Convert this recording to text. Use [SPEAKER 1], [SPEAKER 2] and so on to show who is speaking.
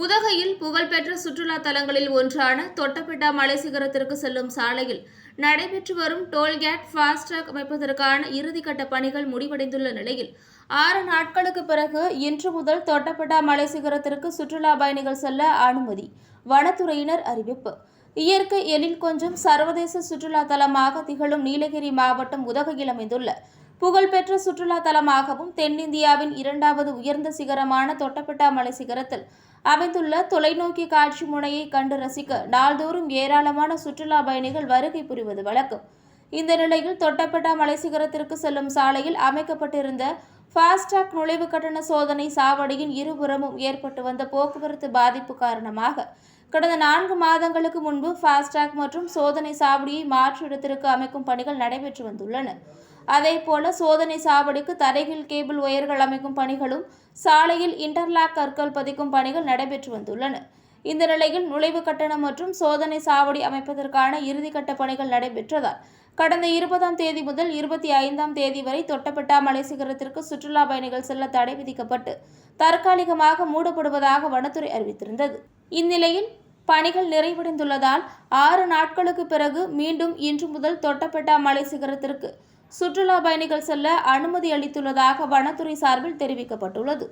[SPEAKER 1] உதகையில் புகழ்பெற்ற சுற்றுலா தலங்களில் ஒன்றான தொட்டபெட்டா மலை சிகரத்திற்கு செல்லும் சாலையில் நடைபெற்று வரும் டோல்கேட் ஃபாஸ்டாக் அமைப்பதற்கான இறுதிக்கட்ட பணிகள் முடிவடைந்துள்ள நிலையில் ஆறு நாட்களுக்கு பிறகு இன்று முதல் தொட்டப்பட்டா மலை சிகரத்திற்கு சுற்றுலா பயணிகள் செல்ல அனுமதி. வனத்துறையினர் அறிவிப்பு. இயற்கை எழில் கொஞ்சம் சர்வதேச சுற்றுலா தலமாக திகழும் நீலகிரி மாவட்டம் உதகையில் அமைந்துள்ள புகழ்பெற்ற சுற்றுலா தலமாகவும் தென்னிந்தியாவின் இரண்டாவது உயர்ந்த சிகரமான தொட்டபெட்டா மலை சிகரத்தில் அமைந்துள்ள தொலைநோக்கி காட்சி முனையை கண்டு ரசிக்க நாள்தோறும் ஏராளமான சுற்றுலா பயணிகள் வருகை புரிவது வழக்கம். இந்த நிலையில் தொட்டபெட்டா மலை சிகரத்திற்கு செல்லும் சாலையில் அமைக்கப்பட்டிருந்த ஃபாஸ்டாக் நுழைவு கட்டண சோதனை சாவடியின் இருபுறமும் ஏற்பட்டு வந்த போக்குவரத்து பாதிப்பு காரணமாக கடந்த நான்கு மாதங்களுக்கு முன்பு ஃபாஸ்டாக் மற்றும் சோதனை சாவடியை மாற்று இடத்திற்கு அமைக்கும் பணிகள் நடைபெற்று வந்துள்ளன. அதேபோல சோதனை சாவடிக்கு தரையில் கேபிள் ஒயர்கள் அமைக்கும் பணிகளும் சாலையில் இன்டர்லாக் கற்கள் பதிக்கும் பணிகள் நடைபெற்று வந்துள்ளன. இந்த நிலையில் நுழைவு கட்டணம் மற்றும் சோதனை சாவடி அமைப்பதற்கான இறுதிக்கட்ட பணிகள் நடைபெற்றதால் கடந்த இருபதாம் தேதி முதல் இருபத்தி ஐந்தாம் தேதி வரை தொட்டபெட்டா மலை சிகரத்திற்கு சுற்றுலா பயணிகள் செல்ல தடை விதிக்கப்பட்டு தற்காலிகமாக மூடப்படுவதாக வனத்துறை அறிவித்திருந்தது. இந்நிலையில் பணிகள் நிறைவடைந்துள்ளதால் ஆறு நாட்களுக்கு பிறகு மீண்டும் இன்று முதல் தொட்டபெட்டா மலை சிகரத்திற்கு சுற்றுலா பயணிகள் செல்ல அனுமதி அளித்துள்ளதாக வனத்துறை சார்பில் தெரிவிக்கப்பட்டுள்ளது.